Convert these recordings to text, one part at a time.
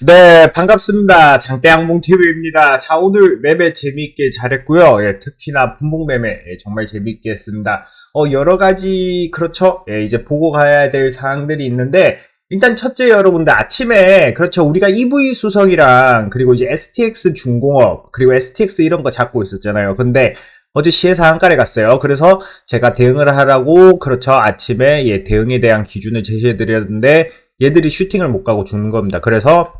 네, 반갑습니다. 장대양봉TV입니다. 자, 오늘 매매 재미있게 잘했고요. 예, 특히나 분봉 매매 예, 정말 재미있게 했습니다. 어, 여러 가지, 그렇죠. 예, 이제 보고 가야 될 사항들이 있는데, 일단 첫째 여러분들 아침에, 그렇죠. 우리가 EV 수성이랑, 그리고 이제 STX 중공업, 그리고 STX 이런 거 잡고 있었잖아요. 근데, 어제 시에서 한가에 갔어요. 그래서 제가 대응을 하라고, 그렇죠. 아침에, 예, 대응에 대한 기준을 제시해 드렸는데, 얘들이 슈팅을 못 가고 죽는 겁니다. 그래서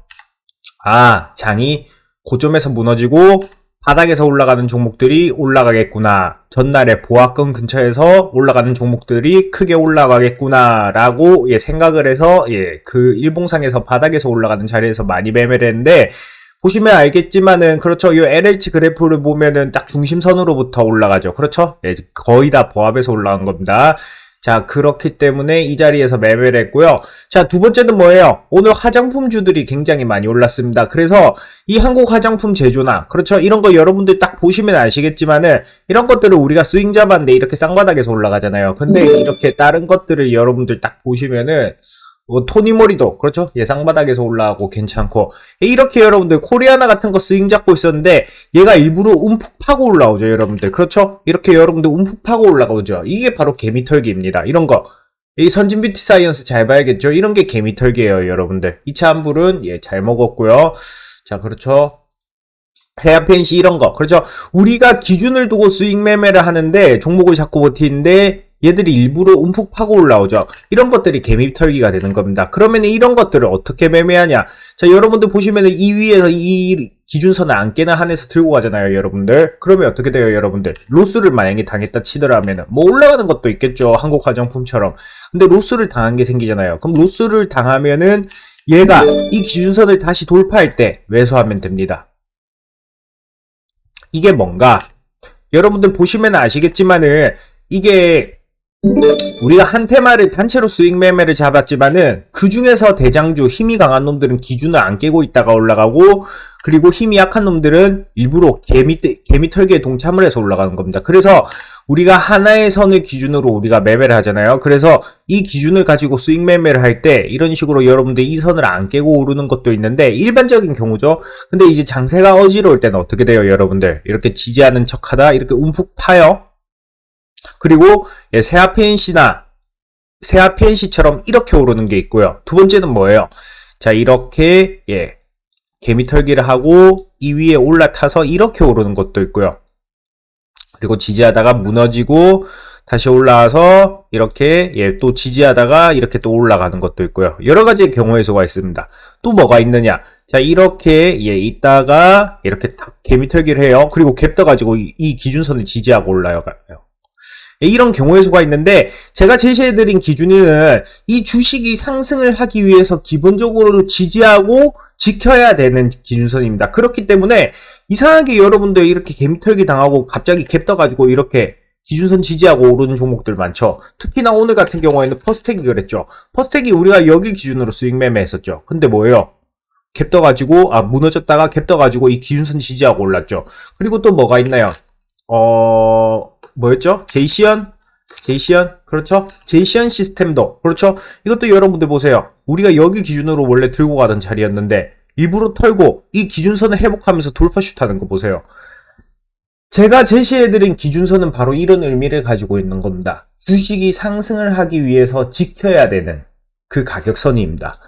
아, 장이 고점에서 무너지고 바닥에서 올라가는 종목들이 올라가겠구나. 전날에 보합권 근처에서 올라가는 종목들이 크게 올라가겠구나라고 예, 생각을 해서 예, 그 일봉상에서 바닥에서 올라가는 자리에서 많이 매매를 했는데 보시면 알겠지만은 그렇죠. 이 LH 그래프를 보면은 딱 중심선으로부터 올라가죠. 그렇죠? 예, 거의 다 보합에서 올라간 겁니다. 자, 그렇기 때문에 이 자리에서 매매를 했고요. 자, 두 번째는 뭐예요? 오늘 화장품주들이 굉장히 많이 올랐습니다. 그래서 이 한국 화장품 제조나, 그렇죠? 이런 거 여러분들 딱 보시면 아시겠지만은, 이런 것들을 우리가 스윙 잡았는데 이렇게 쌍바닥에서 올라가잖아요. 근데 이렇게 다른 것들을 여러분들 딱 보시면은, 뭐 토니모리도 그렇죠? 예상바닥에서 올라가고 괜찮고. 이렇게 여러분들 코리아나 같은 거 스윙 잡고 있었는데 얘가 일부러 움푹 파고 올라오죠 여러분들. 그렇죠? 이렇게 여러분들 움푹 파고 올라오죠. 이게 바로 개미털기입니다. 이런 거. 이 선진 뷰티 사이언스 잘 봐야겠죠? 이런 게 개미털기예요 여러분들. 이차 한불은 예 잘 먹었고요. 자 그렇죠? 세아펜시 이런 거. 그렇죠? 우리가 기준을 두고 스윙 매매를 하는데 종목을 자꾸 버티는데 얘들이 일부러 움푹 파고 올라오죠. 이런 것들이 개미 털기가 되는 겁니다. 그러면 이런 것들을 어떻게 매매하냐? 자, 여러분들 보시면은 이 위에서 이 기준선을 안 깨나 한에서 들고 가잖아요, 여러분들. 그러면 어떻게 돼요, 여러분들? 로스를 만약에 당했다 치더라면은 뭐 올라가는 것도 있겠죠, 한국 화장품처럼. 근데 로스를 당한 게 생기잖아요. 그럼 로스를 당하면은 얘가 이 기준선을 다시 돌파할 때 매수하면 됩니다. 이게 뭔가? 여러분들 보시면 아시겠지만은 이게 우리가 한 테마를 단체로 스윙 매매를 잡았지만은 그 중에서 대장주 힘이 강한 놈들은 기준을 안 깨고 있다가 올라가고 그리고 힘이 약한 놈들은 일부러 개미 개미 털기에 동참을 해서 올라가는 겁니다. 그래서 우리가 하나의 선을 기준으로 우리가 매매를 하잖아요. 그래서 이 기준을 가지고 스윙 매매를 할 때 이런 식으로 여러분들 이 선을 안 깨고 오르는 것도 있는데 일반적인 경우죠. 근데 이제 장세가 어지러울 때는 어떻게 돼요, 여러분들? 이렇게 지지하는 척하다 이렇게 움푹 파요. 그리고 예, 세아펜시나 세아펜시처럼 이렇게 오르는 게 있고요. 두 번째는 뭐예요? 자 이렇게 예 개미털기를 하고 이 위에 올라타서 이렇게 오르는 것도 있고요. 그리고 지지하다가 무너지고 다시 올라와서 이렇게 예, 또 지지하다가 이렇게 또 올라가는 것도 있고요. 여러 가지의 경우의 수가 있습니다. 또 뭐가 있느냐? 자 이렇게 예, 있다가 이렇게 개미털기를 해요. 그리고 갭 떠 가지고 이, 이 기준선을 지지하고 올라가요. 이런 경우의 수가 있는데 제가 제시해드린 기준은 이 주식이 상승을 하기 위해서 기본적으로 지지하고 지켜야 되는 기준선입니다. 그렇기 때문에 이상하게 여러분들 이렇게 개미털기 당하고 갑자기 갭 떠가지고 이렇게 기준선 지지하고 오르는 종목들 많죠. 특히나 오늘 같은 경우에는 퍼스텍이 그랬죠. 퍼스텍이 우리가 여기 기준으로 스윙 매매했었죠. 근데 뭐예요? 갭 떠가지고 아 무너졌다가 갭 떠가지고 이 기준선 지지하고 올랐죠. 그리고 또 뭐가 있나요? 어 뭐였죠? 제이시언? 제이시언? 그렇죠? 제이시언 시스템도 그렇죠? 이것도 여러분들 보세요. 우리가 여기 기준으로 원래 들고 가던 자리였는데 일부러 털고 이 기준선을 회복하면서 돌파슛 하는 거 보세요. 제가 제시해드린 기준선은 바로 이런 의미를 가지고 있는 겁니다. 주식이 상승을 하기 위해서 지켜야 되는 그 가격선입니다.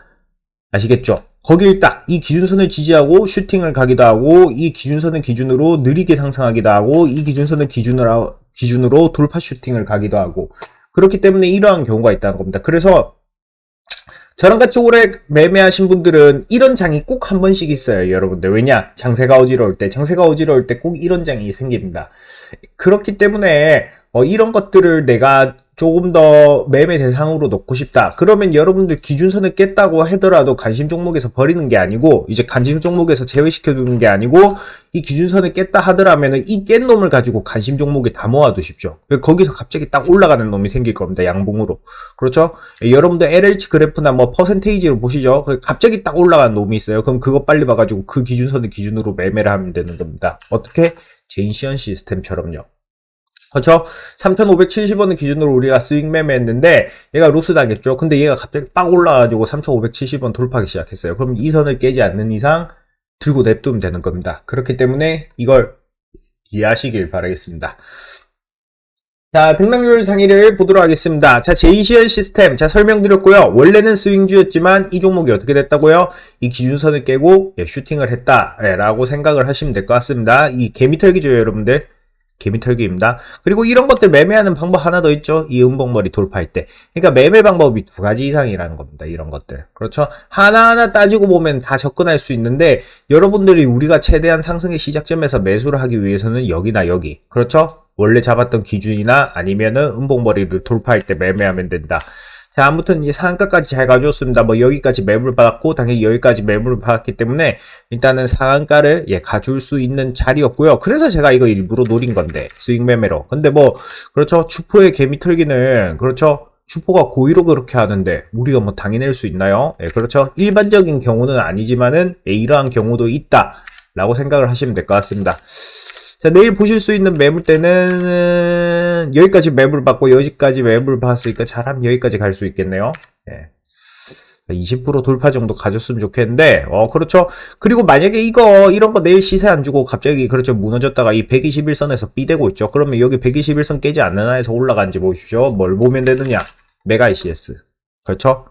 아시겠죠? 거길 딱 이 기준선을 지지하고 슈팅을 가기도 하고 이 기준선을 기준으로 느리게 상승하기도 하고 이 기준선을 기준으로 기준으로 돌파 슈팅을 가기도 하고 그렇기 때문에 이러한 경우가 있다는 겁니다. 그래서 저랑 같이 오래 매매하신 분들은 이런 장이 꼭 한 번씩 있어요, 여러분들. 왜냐? 장세가 어지러울 때, 장세가 어지러울 때 꼭 이런 장이 생깁니다. 그렇기 때문에 어, 이런 것들을 내가 조금 더 매매 대상으로 놓고 싶다. 그러면 여러분들 기준선을 깼다고 하더라도 관심 종목에서 버리는 게 아니고 이제 관심 종목에서 제외시켜 두는 게 아니고 이 기준선을 깼다 하더라면은 이깬 놈을 가지고 관심 종목에 다 모아 두십시오. 거기서 갑자기 딱 올라가는 놈이 생길 겁니다. 양봉으로. 그렇죠? 여러분들 LH 그래프나 뭐 퍼센테이지로 보시죠. 갑자기 딱 올라가는 놈이 있어요. 그럼 그거 빨리 봐가지고 그 기준선을 기준으로 매매를 하면 되는 겁니다. 어떻게? 제인시언 시스템처럼요. 그렇죠? 3,570원을 기준으로 우리가 스윙 매매했는데 얘가 로스 당했죠. 근데 얘가 갑자기 빡 올라가지고 3,570원 돌파하기 시작했어요. 그럼 이 선을 깨지 않는 이상 들고 냅두면 되는 겁니다. 그렇기 때문에 이걸 이해하시길 바라겠습니다. 자, 등락률 상위를 보도록 하겠습니다. 자, 제이시얼 시스템. 자, 설명드렸고요. 원래는 스윙주였지만 이 종목이 어떻게 됐다고요? 이 기준선을 깨고 예, 슈팅을 했다. 예, 라고 생각을 하시면 될 것 같습니다. 이 개미털기죠, 여러분들. 개미털기입니다. 그리고 이런 것들 매매하는 방법 하나 더 있죠. 이 음봉머리 돌파할 때. 그러니까 매매 방법이 두 가지 이상이라는 겁니다. 이런 것들. 그렇죠? 하나하나 따지고 보면 다 접근할 수 있는데 여러분들이 우리가 최대한 상승의 시작점에서 매수를 하기 위해서는 여기나 여기. 그렇죠? 원래 잡았던 기준이나 아니면은 음봉머리를 돌파할 때 매매하면 된다. 자, 아무튼 이 상한가까지 잘 가져왔습니다. 뭐 여기까지 매물 받았고 당연히 여기까지 매물을 받았기 때문에 일단은 상한가를 예, 가줄 수 있는 자리였고요. 그래서 제가 이거 일부러 노린 건데 스윙 매매로. 근데 뭐 그렇죠. 추포의 개미 털기는 그렇죠. 추포가 고의로 그렇게 하는데 우리가 뭐 당해낼 수 있나요? 예, 그렇죠. 일반적인 경우는 아니지만은 예, 이러한 경우도 있다 라고 생각을 하시면 될 것 같습니다. 자, 내일 보실 수 있는 매물대는 여기까지 매물 받고 여기까지 매물 봤으니까 잘하면 여기까지 갈 수 있겠네요. 예. 20% 돌파 정도 가졌으면 좋겠는데, 어, 그렇죠. 그리고 만약에 이거, 이런 거 내일 시세 안 주고 갑자기, 그렇죠. 무너졌다가 이 121선에서 삐대고 있죠. 그러면 여기 121선 깨지 않는 한에서 올라간지 보십시오. 뭘 보면 되느냐. 메가 ICS. 그렇죠.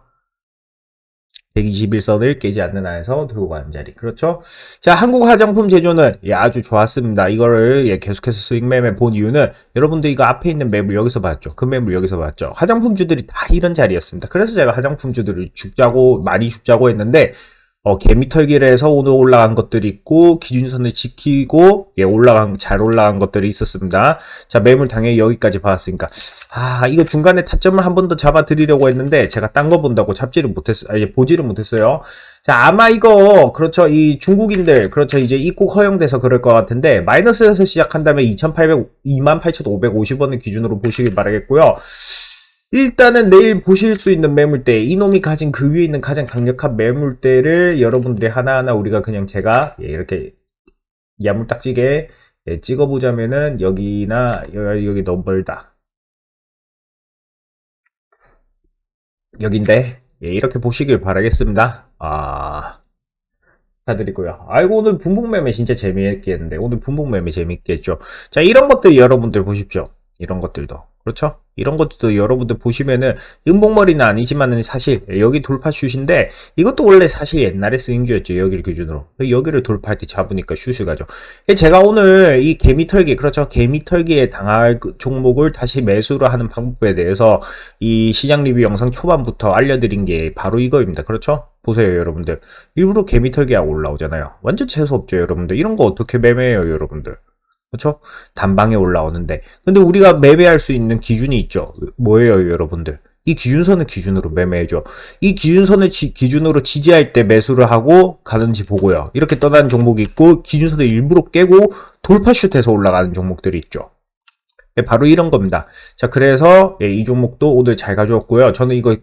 121선을 깨지 않는 한에서 들고 가는 자리. 그렇죠? 자, 한국 화장품 제조는 예, 아주 좋았습니다. 이거를 예, 계속해서 수익 매매 본 이유는 여러분들 이거 앞에 있는 매물 여기서 봤죠. 그 매물 여기서 봤죠. 화장품주들이 다 이런 자리였습니다. 그래서 제가 화장품주들을 죽자고 많이 죽자고 했는데 어, 개미털기를 해서 오늘 올라간 것들이 있고, 기준선을 지키고, 예, 올라간, 잘 올라간 것들이 있었습니다. 자, 매물 당연히 여기까지 봤으니까. 아, 이거 중간에 타점을 한 번 더 잡아 드리려고 했는데, 제가 딴 거 본다고 잡지를 못했어요. 보지를 못했어요. 자, 아마 이거, 그렇죠. 이 중국인들, 그렇죠. 이제 입국 허용돼서 그럴 것 같은데, 마이너스에서 시작한다면 2,800, 28,550원을 기준으로 보시길 바라겠고요. 일단은 내일 보실 수 있는 매물대, 이놈이 가진 그 위에 있는 가장 강력한 매물대를 여러분들이 하나하나 우리가 그냥 제가 예, 이렇게 야물딱지게 예, 찍어보자면은 여기나 여기, 너무 멀다. 여긴데 예, 이렇게 보시길 바라겠습니다. 아 축하드리고요. 아이고 오늘 분봉매매 진짜 재미있겠는데 오늘 분봉매매 재미있겠죠. 자 이런 것들 여러분들 보십시오. 이런 것들도. 그렇죠? 이런 것도 여러분들 보시면은 음봉머리는 아니지만은 사실 여기 돌파 슛인데 이것도 원래 사실 옛날에 스윙주였죠 여기를 기준으로. 여기를 돌파할 때 잡으니까 슛을 가죠. 제가 오늘 이 개미털기 그렇죠? 개미털기에 당할 그 종목을 다시 매수를 하는 방법에 대해서 이 시장 리뷰 영상 초반부터 알려드린 게 바로 이거입니다. 그렇죠? 보세요 여러분들. 일부러 개미털기하고 올라오잖아요. 완전 재수없죠 여러분들. 이런 거 어떻게 매매해요 여러분들 그렇죠? 단방에 올라오는데 근데 우리가 매매할 수 있는 기준이 있죠. 뭐예요, 여러분들? 이 기준선을 기준으로 매매해줘. 이 기준선을 지, 기준으로 지지할 때 매수를 하고 가는지 보고요. 이렇게 떠나는 종목이 있고 기준선을 일부러 깨고 돌파슛해서 올라가는 종목들이 있죠. 예, 바로 이런 겁니다. 자, 그래서 예, 이 종목도 오늘 잘 가져왔고요. 저는 이거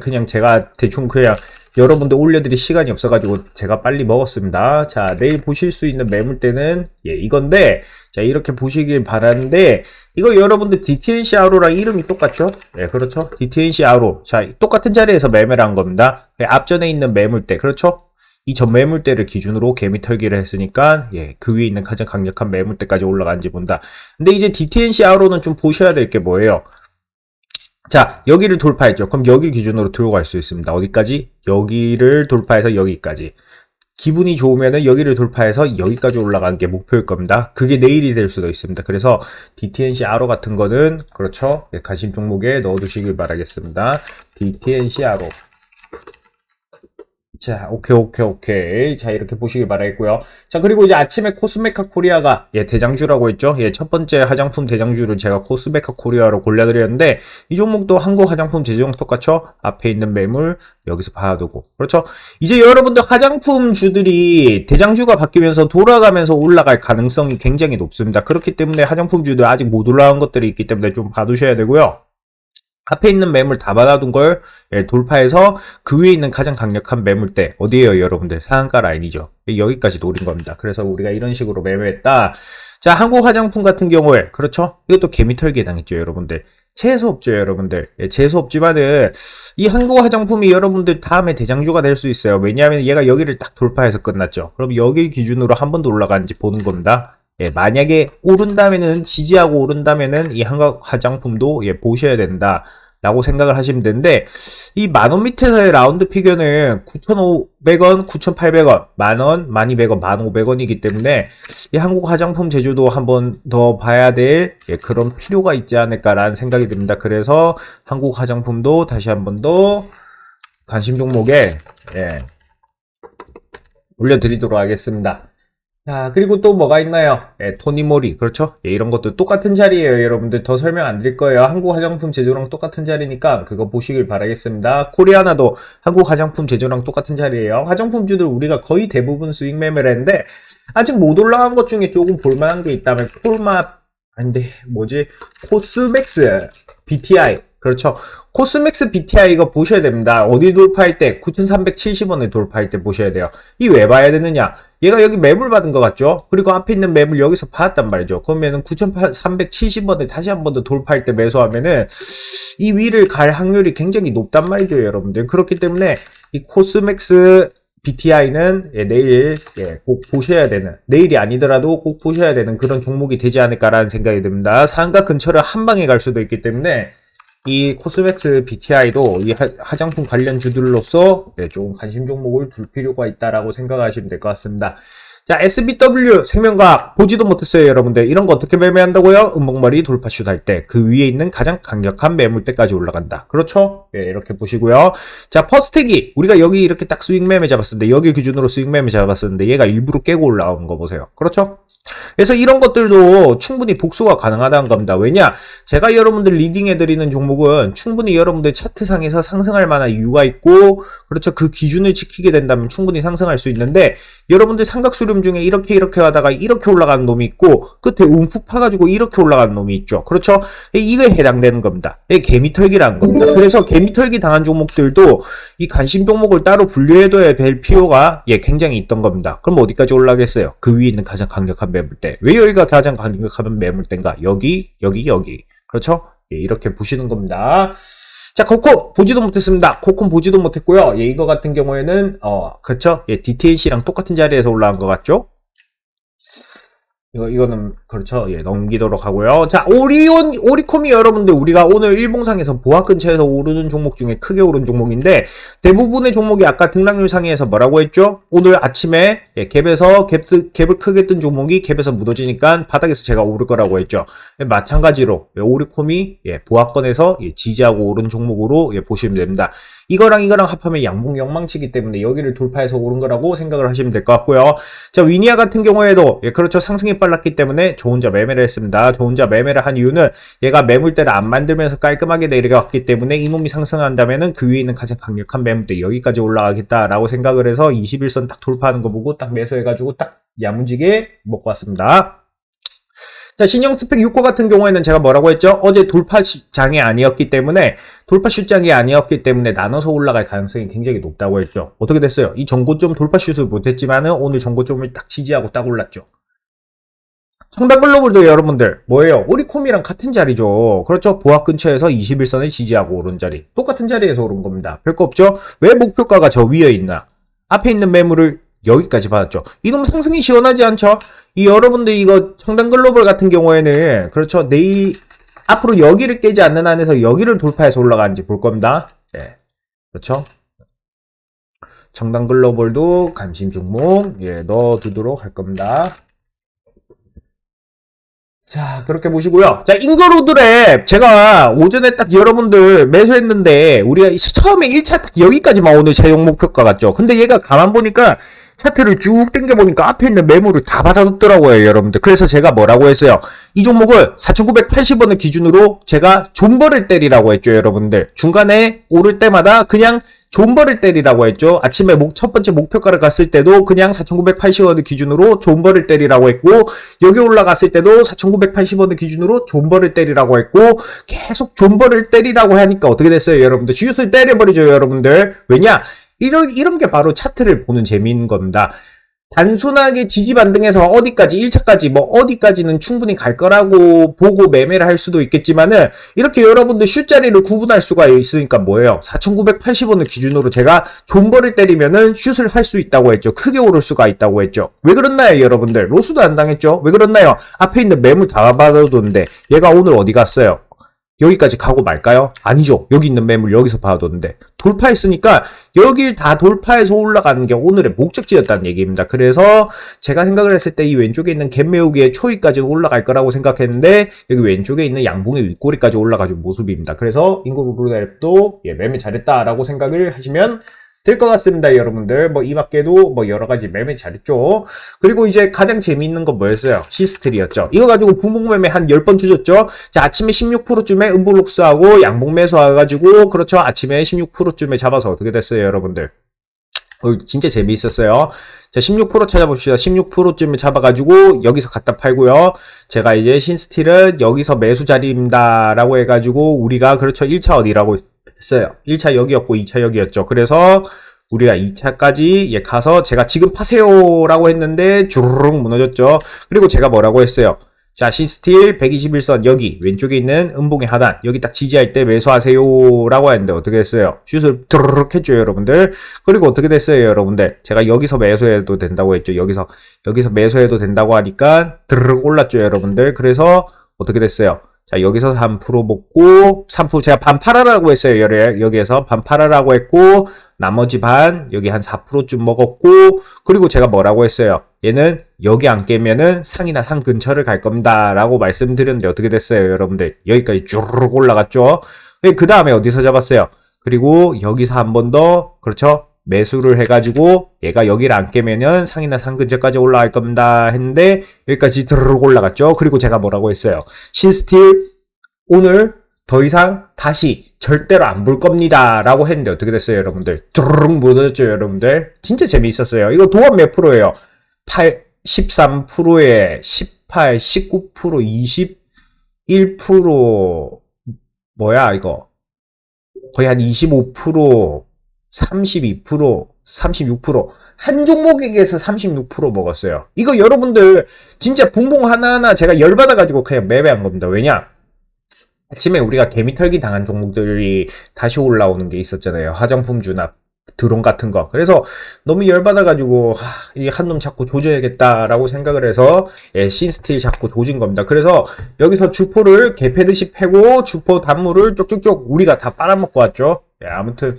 그냥 제가 대충 그냥 여러분들 올려드릴 시간이 없어가지고 제가 빨리 먹었습니다. 자, 내일 보실 수 있는 매물대는 예, 이건데 자, 이렇게 보시길 바라는데 이거 여러분들 DTNC 아로랑 이름이 똑같죠? 예, 그렇죠? DTNC 아로. 자, 똑같은 자리에서 매매를 한 겁니다. 예, 앞전에 있는 매물대. 그렇죠? 이 전 매물대를 기준으로 개미 털기를 했으니까 예, 그 위에 있는 가장 강력한 매물대까지 올라간지 본다. 근데 이제 DTNC 아로는 좀 보셔야 될 게 뭐예요? 자, 여기를 돌파했죠. 그럼 여기 기준으로 들고 갈수 있습니다. 어디까지? 여기를 돌파해서 여기까지. 기분이 좋으면은 여기를 돌파해서 여기까지 올라가는 게 목표일 겁니다. 그게 내일이 될 수도 있습니다. 그래서 DTNC 아로 같은 거는 그렇죠. 예, 관심 종목에 넣어두시길 바라겠습니다. DTNC 아로. 자, 오케이, 오케이, 오케이. 자, 이렇게 보시길 바라겠고요. 자, 그리고 이제 아침에 코스메카 코리아가, 예, 대장주라고 했죠? 예, 첫 번째 화장품 대장주를 제가 코스메카 코리아로 골라드렸는데, 이 종목도 한국 화장품 제조용 똑같죠? 앞에 있는 매물, 여기서 봐두고. 그렇죠? 이제 여러분들 화장품 주들이 대장주가 바뀌면서 돌아가면서 올라갈 가능성이 굉장히 높습니다. 그렇기 때문에 화장품 주들 아직 못 올라간 것들이 있기 때문에 좀 봐두셔야 되고요. 앞에 있는 매물 다 받아둔 걸 예, 돌파해서 그 위에 있는 가장 강력한 매물대 어디에요 여러분들? 상한가 라인이죠. 여기까지 노린 겁니다. 그래서 우리가 이런 식으로 매매했다. 자 한국 화장품 같은 경우에 그렇죠? 이것도 개미털기 당했죠 여러분들. 재수 없죠 여러분들. 예, 재수 없지만은 이 한국 화장품이 여러분들 다음에 대장주가 될 수 있어요. 왜냐하면 얘가 여기를 딱 돌파해서 끝났죠. 그럼 여기 기준으로 한 번 더 올라가는지 보는 겁니다 예, 만약에 오른다면은 지지하고 오른다면은 이 한국 화장품도 예, 보셔야 된다. 라고 생각을 하시면 되는데 이 만원 밑에서의 라운드 피겨는 9,500원, 9,800원, 만원, 1200원, 1,500원이기 때문에 이 한국 화장품 제조도 한번 더 봐야 될 예, 그런 필요가 있지 않을까라는 생각이 듭니다. 그래서 한국 화장품도 다시 한번 더 관심 종목에 예, 올려드리도록 하겠습니다. 자, 그리고 또 뭐가 있나요? 예, 토니모리. 그렇죠? 예, 이런 것도 똑같은 자리예요, 여러분들. 더 설명 안 드릴 거예요. 한국 화장품 제조랑 똑같은 자리니까 그거 보시길 바라겠습니다. 코리아나도 한국 화장품 제조랑 똑같은 자리예요. 화장품주들 우리가 거의 대부분 수익 매매를 했는데 아직 못 올라간 것 중에 조금 볼만한 게 있다면 콜마 아닌데 뭐지? 코스맥스 BTI 그렇죠. 코스맥스 BTI 이거 보셔야 됩니다. 어디 돌파할 때 9,370원에 돌파할 때 보셔야 돼요. 이 왜 봐야 되느냐? 얘가 여기 매물 받은 것 같죠? 그리고 앞에 있는 매물 여기서 받았단 말이죠. 그러면은 9,370원에 다시 한 번 더 돌파할 때 매수하면은 이 위를 갈 확률이 굉장히 높단 말이죠, 여러분들. 그렇기 때문에 이 코스맥스 BTI는 예, 내일 예, 꼭 보셔야 되는 내일이 아니더라도 꼭 보셔야 되는 그런 종목이 되지 않을까라는 생각이 듭니다. 상가 근처를 한 방에 갈 수도 있기 때문에 이 코스맥스 BTI도 이 하, 장품 관련 주들로서 네, 관심 종목을 둘 필요가 있다라고 생각하시면 될 것 같습니다. 자, SBW 생명과학 보지도 못했어요, 여러분들. 이런 거 어떻게 매매한다고요? 음봉머리 돌파슛 할 때 그 위에 있는 가장 강력한 매물대까지 올라간다. 그렇죠? 예, 이렇게 보시고요. 자, 퍼스텍이 우리가 여기 이렇게 딱 수익 매매 잡았었는데 여기 기준으로 수익 매매 잡았었는데 얘가 일부러 깨고 올라온 거 보세요. 그렇죠? 그래서 이런 것들도 충분히 복수가 가능하다는 겁니다. 왜냐? 제가 여러분들 리딩해드리는 종목은 충분히 여러분들 차트상에서 상승할 만한 이유가 있고, 그렇죠. 그 기준을 지키게 된다면 충분히 상승할 수 있는데, 여러분들 삼각수 렴 중에 이렇게 이렇게 하다가 이렇게 올라가는 놈이 있고, 끝에 움푹 파가지고 이렇게 올라가는 놈이 있죠. 그렇죠. 이거에 해당되는 겁니다. 이게 개미털기라는 겁니다. 그래서 개미털기 당한 종목들도 이 관심 종목을 따로 분류해둬야 될 필요가 예, 굉장히 있던 겁니다. 그럼 어디까지 올라가겠어요? 그 위에 있는 가장 강력한 매물대. 왜 여기가 가장 강력한 매물대인가? 여기, 여기, 여기. 그렇죠? 예, 이렇게 보시는 겁니다. 자, 코콤 보지도 못했습니다. 코콤 보지도 못했고요. 예, 이거 같은 경우에는 어, 그렇죠? 예, DTNC랑 똑같은 자리에서 올라간 것 같죠? 이거, 이거는, 그렇죠. 예, 넘기도록 하고요. 자, 오리온, 오리콤이 여러분들, 우리가 오늘 일봉상에서 보합 근처에서 오르는 종목 중에 크게 오른 종목인데, 대부분의 종목이 아까 등락률 상에서 뭐라고 했죠? 오늘 아침에, 예, 갭에서, 갭, 갭을 크게 뜬 종목이 갭에서 묻어지니까 바닥에서 제가 오를 거라고 했죠. 예, 마찬가지로, 예, 오리콤이, 예, 보합권에서, 예, 지지하고 오른 종목으로, 예, 보시면 됩니다. 이거랑 이거랑 합하면 양봉 영망치기 때문에 여기를 돌파해서 오른 거라고 생각을 하시면 될 것 같고요. 자, 위니아 같은 경우에도, 예, 그렇죠. 상승이 빨랐기 때문에 저 혼자 매매를 했습니다. 저 혼자 매매를 한 이유는 얘가 매물대를 안 만들면서 깔끔하게 내려갔기 때문에 이놈이 상승한다면은 그 위에 있는 가장 강력한 매물대 여기까지 올라가겠다라고 생각을 해서 21선 딱 돌파하는 거 보고 딱 매수해가지고 딱 야무지게 먹고 왔습니다. 자, 신형 스펙 6호 같은 경우에는 제가 뭐라고 했죠? 어제 돌파장이 아니었기 때문에, 돌파슛장이 아니었기 때문에 나눠서 올라갈 가능성이 굉장히 높다고 했죠. 어떻게 됐어요? 이 전고점 돌파슛을 못했지만은 오늘 전고점을 딱 지지하고 딱 올랐죠. 청담 글로벌도 여러분들 뭐예요? 오리콤이랑 같은 자리죠. 그렇죠? 보합 근처에서 21선을 지지하고 오른 자리. 똑같은 자리에서 오른 겁니다. 별거 없죠? 왜 목표가가 저 위에 있나? 앞에 있는 매물을 여기까지 받았죠. 이놈 상승이 시원하지 않죠? 이 여러분들 이거 청담 글로벌 같은 경우에는 그렇죠? 내일 앞으로 여기를 깨지 않는 한에서 여기를 돌파해서 올라가는지 볼 겁니다. 예. 그렇죠? 청담 글로벌도 관심 종목 예, 넣어두도록 할 겁니다. 자, 그렇게 보시고요. 자, 인거로드랩 제가 오전에 딱 여러분들 매수했는데 우리가 처음에 1차 딱 여기까지만 오늘 제용 목표가 같죠. 근데 얘가 가만 보니까 차트를 쭉 당겨 보니까 앞에 있는 매물을 다 받아뒀더라고요, 여러분들. 그래서 제가 뭐라고 했어요? 이 종목을 4,980원을 기준으로 제가 존버를 때리라고 했죠, 여러분들. 중간에 오를 때마다 그냥 존버를 때리라고 했죠. 아침에 목, 첫 번째 목표가를 갔을 때도 그냥 4,980원 기준으로 존버를 때리라고 했고, 여기 올라갔을 때도 4,980원 기준으로 존버를 때리라고 했고, 계속 존버를 때리라고 하니까 어떻게 됐어요, 여러분들? 슛을 때려버리죠, 여러분들. 왜냐? 이런, 이런 게 바로 차트를 보는 재미인 겁니다. 단순하게 지지 반등해서 어디까지 1차까지 뭐 어디까지는 충분히 갈 거라고 보고 매매를 할 수도 있겠지만은 이렇게 여러분들 슛자리를 구분할 수가 있으니까 뭐예요? 4,980원을 기준으로 제가 존버를 때리면은 슛을 할 수 있다고 했죠. 크게 오를 수가 있다고 했죠. 왜 그렇나요, 여러분들? 로스도 안 당했죠. 왜 그렇나요? 앞에 있는 매물 다 받아뒀는데 얘가 오늘 어디 갔어요? 여기까지 가고 말까요? 아니죠. 여기 있는 매물 여기서 봐뒀는데 돌파했으니까 여길 다 돌파해서 올라가는 게 오늘의 목적지였다는 얘기입니다. 그래서 제가 생각을 했을 때 이 왼쪽에 있는 갭 메우기의 초이까지 올라갈 거라고 생각했는데 여기 왼쪽에 있는 양봉의 윗꼬리까지 올라가준 모습입니다. 그래서 인구 루루랩도 예, 매매 잘했다라고 생각을 하시면 될 것 같습니다, 여러분들. 뭐, 이 밖에도 뭐, 여러 가지 매매 잘했죠. 그리고 이제 가장 재미있는 건 뭐였어요? 시스텔이었죠. 이거 가지고 부목 매매 한 10번 주셨죠? 자, 아침에 16%쯤에 음볼록스하고 양봉 매수 와가지고, 그렇죠. 아침에 16%쯤에 잡아서 어떻게 됐어요, 여러분들? 어, 진짜 재미있었어요. 자, 16% 찾아봅시다. 16%쯤에 잡아가지고, 여기서 갖다 팔고요. 제가 이제 신스틸은 여기서 매수 자리입니다. 라고 해가지고, 우리가, 그렇죠. 1차 어디라고 했어요. 1차 여기였고, 2차 여기였죠. 그래서, 우리가 2차까지 예 가서 제가 지금 파세요라고 했는데 주르륵 무너졌죠. 그리고 제가 뭐라고 했어요. 자, 시스틸 121선 여기 왼쪽에 있는 음봉의 하단 여기 딱 지지할 때 매수하세요라고 했는데 어떻게 됐어요? 슛을 드르륵 했죠, 여러분들. 그리고 어떻게 됐어요, 여러분들? 제가 여기서 매수해도 된다고 했죠. 여기서 여기서 매수해도 된다고 하니까 드르륵 올랐죠, 여러분들. 그래서 어떻게 됐어요? 자, 여기서 3% 먹고, 3% 제가 반 팔아라고 했어요, 여기, 여기에서. 반 팔아라고 했고, 나머지 반, 여기 한 4%쯤 먹었고, 그리고 제가 뭐라고 했어요? 얘는 여기 안 깨면은 상이나 상 근처를 갈 겁니다. 라고 말씀드렸는데 어떻게 됐어요, 여러분들? 여기까지 쭈르륵 올라갔죠? 그 다음에 어디서 잡았어요? 그리고 여기서 한 번 더, 그렇죠? 매수를 해가지고 얘가 여기를 안 깨면은 상이나 상 근처까지 올라갈 겁니다 했는데 여기까지 드르륵 올라갔죠. 그리고 제가 뭐라고 했어요. 신스틸 오늘 더 이상 다시 절대로 안 볼 겁니다 라고 했는데 어떻게 됐어요 여러분들? 드르륵 무너졌죠 여러분들? 진짜 재미있었어요. 이거 도합 몇 프로예요? 8 13%에 18 19% 21% 뭐야 이거? 거의 한 25% 32%, 36%, 한 종목에게서 36% 먹었어요. 이거 여러분들 진짜 붕붕 하나하나 제가 열받아가지고 그냥 매매한 겁니다. 왜냐? 아침에 우리가 개미털기 당한 종목들이 다시 올라오는 게 있었잖아요. 화장품 주납, 드론 같은 거. 그래서 너무 열받아가지고, 이 한 놈 자꾸 조져야겠다라고 생각을 해서, 예, 신스틸 자꾸 조진 겁니다. 그래서 여기서 주포를 개패듯이 패고, 주포 단물을 쪽쪽쪽 우리가 다 빨아먹고 왔죠. 예, 아무튼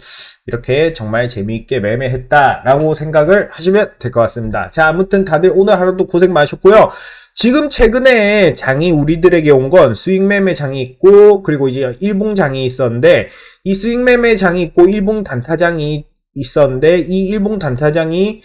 이렇게 정말 재미있게 매매했다라고 생각을 하시면 될 것 같습니다. 자, 아무튼 다들 오늘 하루도 고생 많으셨고요. 지금 최근에 장이 우리들에게 온 건 스윙 매매 장이 있고 그리고 이제 일봉 장이 있었는데 이 스윙 매매 장이 있고 일봉 단타장이 있었는데 이 일봉 단타장이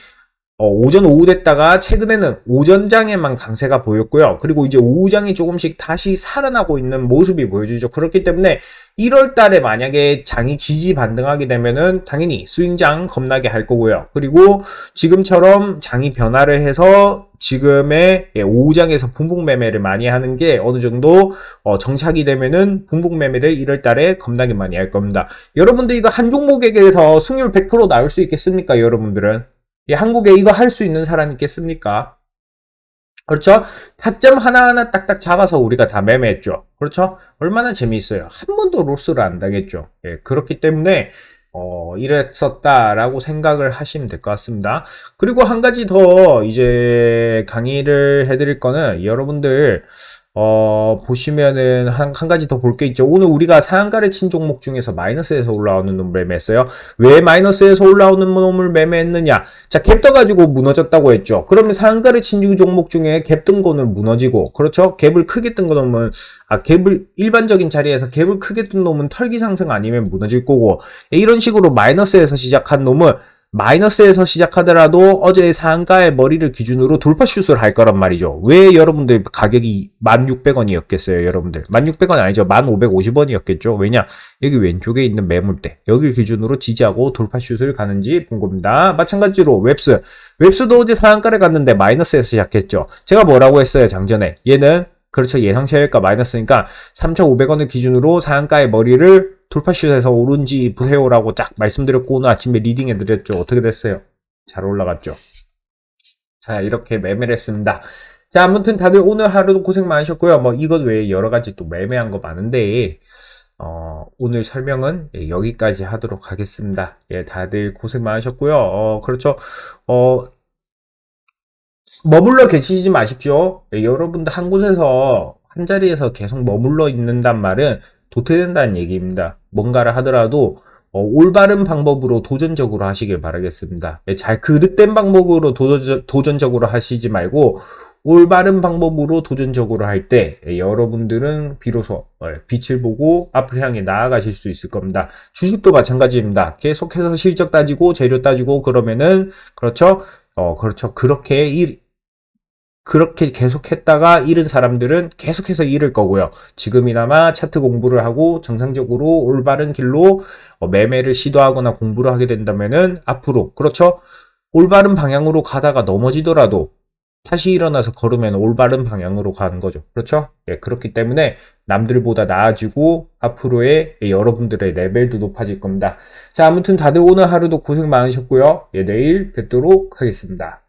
어, 오전 오후 됐다가 최근에는 오전장에만 강세가 보였고요. 그리고 이제 오후장이 조금씩 다시 살아나고 있는 모습이 보여지죠. 그렇기 때문에 1월 달에 만약에 장이 지지 반등하게 되면은 당연히 스윙장 겁나게 할 거고요. 그리고 지금처럼 장이 변화를 해서 지금의 예, 오후장에서 분봉 매매를 많이 하는 게 어느 정도 어, 정착이 되면은 분봉 매매를 1월 달에 겁나게 많이 할 겁니다. 여러분들 이거 한 종목에게서 승률 100% 나올 수 있겠습니까? 여러분들은? 예, 한국에 이거 할 수 있는 사람 있겠습니까? 그렇죠? 타점 하나하나 딱딱 잡아서 우리가 다 매매했죠. 그렇죠? 얼마나 재미있어요. 한 번도 로스를 안 당했죠. 예, 그렇기 때문에 어, 이랬었다라고 생각을 하시면 될 것 같습니다. 그리고 한 가지 더 이제 강의를 해드릴 거는 여러분들 어, 보시면은 한, 한 가지 더 볼 게 있죠. 오늘 우리가 상한가를 친 종목 중에서 마이너스에서 올라오는 놈을 매매했어요. 왜 마이너스에서 올라오는 놈을 매매했느냐? 자, 갭 떠가지고 무너졌다고 했죠. 그러면 상한가를 친 종목 중에 갭 뜬 거는 무너지고, 그렇죠? 갭을 크게 뜬 거는, 아, 갭을, 일반적인 자리에서 갭을 크게 뜬 놈은 털기 상승 아니면 무너질 거고, 이런 식으로 마이너스에서 시작한 놈은 마이너스에서 시작하더라도 어제의 상가의 머리를 기준으로 돌파슛을 할 거란 말이죠. 왜 여러분들 가격이 1,600원이었겠어요, 여러분들? 1,600원 아니죠. 1,550원이었겠죠. 왜냐? 여기 왼쪽에 있는 매물대, 여기를 기준으로 지지하고 돌파슛을 가는지 본 겁니다. 마찬가지로 웹스. 웹스도 어제 상한가를 갔는데 마이너스에서 시작했죠. 제가 뭐라고 했어요, 장전에? 얘는 그렇죠. 예상치가 마이너스니까 3,500원을 기준으로 상한가의 머리를 돌파슛에서 오른지 보세요라고 딱 말씀드렸고 오늘 아침에 리딩 해드렸죠. 어떻게 됐어요? 잘 올라갔죠. 자 이렇게 매매를 했습니다. 자 아무튼 다들 오늘 하루도 고생 많으셨고요. 뭐 이것 외에 여러 가지 또 매매한 거 많은데 어, 오늘 설명은 예, 여기까지 하도록 하겠습니다. 예, 다들 고생 많으셨고요. 어, 그렇죠. 어, 머물러 계시지 마십시오. 예, 여러분들 한 곳에서 한 자리에서 계속 머물러 있는단 말은 도태된다는 얘기입니다. 뭔가를 하더라도 어, 올바른 방법으로 도전적으로 하시길 바라겠습니다. 예, 잘 그릇된 방법으로 도전, 도전 적으로 하시지 말고 올바른 방법으로 도전적으로 할 때 여러분들은 비로소 예, 빛을 보고 앞을 향해 나아가실 수 있을 겁니다. 주식도 마찬가지입니다. 계속해서 실적 따지고 재료 따지고 그러면은 그렇죠. 어 그렇죠. 그렇게 일 그렇게 계속했다가 잃은 사람들은 계속해서 잃을 거고요. 지금이나마 차트 공부를 하고 정상적으로 올바른 길로 어, 매매를 시도하거나 공부를 하게 된다면은 앞으로 그렇죠. 올바른 방향으로 가다가 넘어지더라도 다시 일어나서 걸으면 올바른 방향으로 가는 거죠. 그렇죠? 예, 그렇기 때문에 남들보다 나아지고 앞으로의 예, 여러분들의 레벨도 높아질 겁니다. 자, 아무튼 다들 오늘 하루도 고생 많으셨고요. 예, 내일 뵙도록 하겠습니다.